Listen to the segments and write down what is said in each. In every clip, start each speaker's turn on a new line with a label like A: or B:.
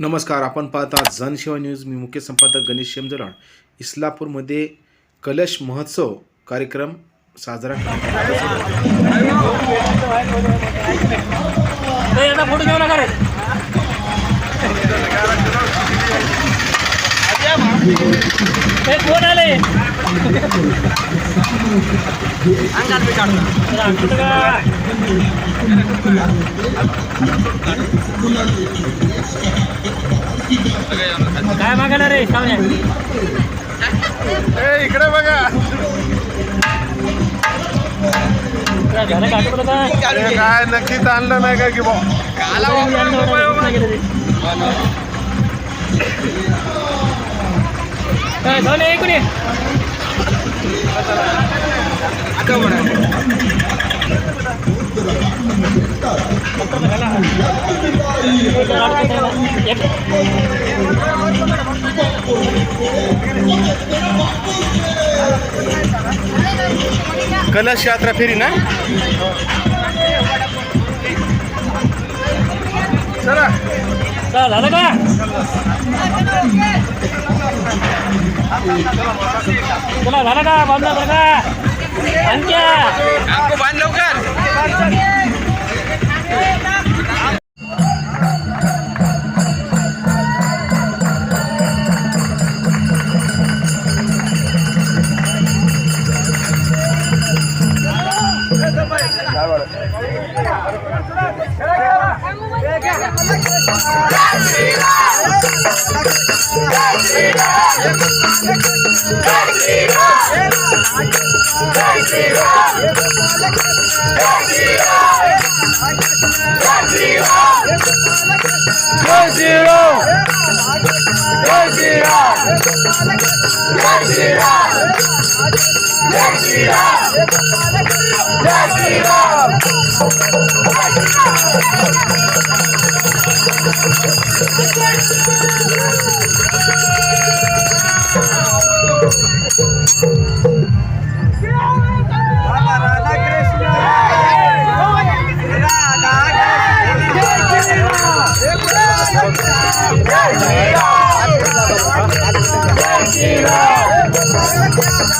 A: नमस्कार आपण पाहता जनसेवा न्यूज. मी मुख्य संपादक गणेश शेमजलाण इस्लापूरमध्ये कलश महोत्सव कार्यक्रम साजरा
B: करण्यात कोण आले? काय मागायला रे सावण्या
C: इकडे बघा. काय नक्कीच आणलं नाही का की भाऊ
B: काय झालं ऐकून ये
A: कलश यात्रा फेरी ना चला
B: चल झालं का तुला झालं का बांधला बरं का आणख्या
C: Jai Shri Ram!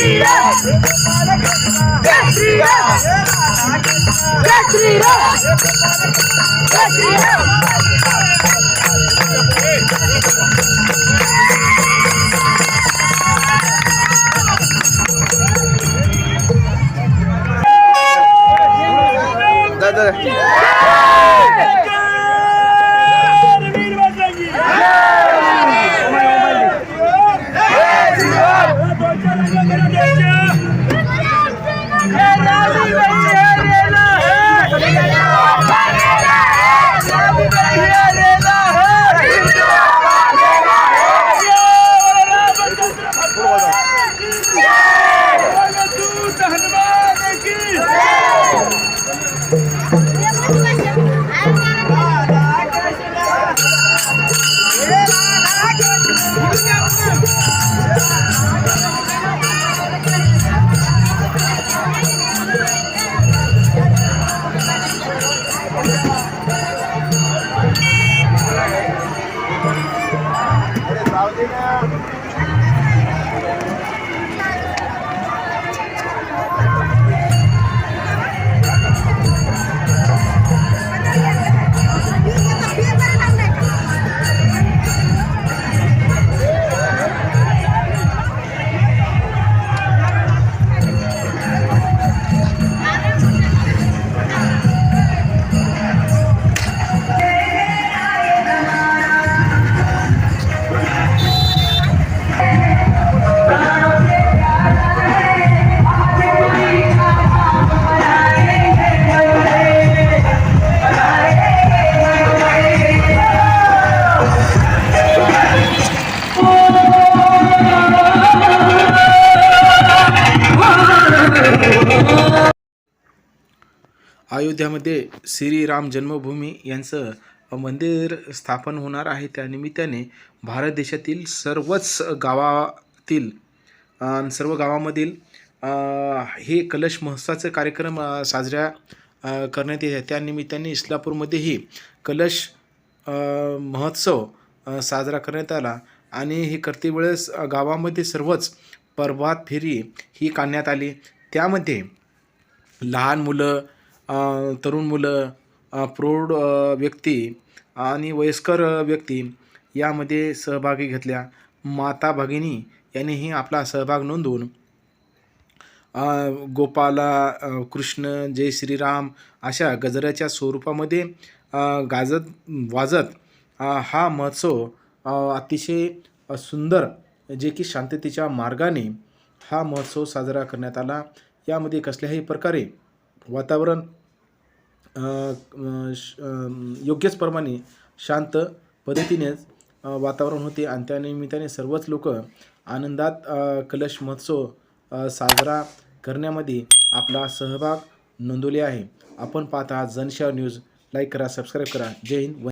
B: Sriram Thank you.
A: अयोध्यामध्ये Shriram जन्मभूमी यांचं मंदिर स्थापन होणार आहे. त्यानिमित्ताने भारत देशातील सर्वच गावातील सर्व गावामधील हे कलश महोत्सवाचे कार्यक्रम साजरा साजऱ्या करण्यात येत आहे त्यानिमित्ताने इस्लापूरमध्येही कलश महोत्सव साजरा करण्यात आला आणि हे करते वेळेस गावामध्ये सर्वच प्रभात फेरी ही काढण्यात आली. त्यामध्ये लहान मुलं तरुण मुलं प्रौढ व्यक्ती आणि वयस्कर व्यक्ती यामध्ये सहभागी घेतल्या. माता भगिनी यांनीही आपला सहभाग नोंदवून गोपाला कृष्ण जय श्रीराम अशा गजराच्या स्वरूपामध्ये गाजत वाजत हा महोत्सव अतिशय सुंदर जे की शांततेच्या मार्गाने हा महोत्सव साजरा करण्यात आला. यामध्ये कसल्याही प्रकारे वातावरण योग्यच प्रमाणे शांत पद्धतीनेच वातावरण होते आणि त्यानिमित्ताने सर्वच लोक आनंदात कलश महोत्सव साजरा करण्यामध्ये आपला सहभाग नोंदवले आहे. आपण पाहता जनशा न्यूज. लाईक करा सबस्क्राईब करा. जय हिंद.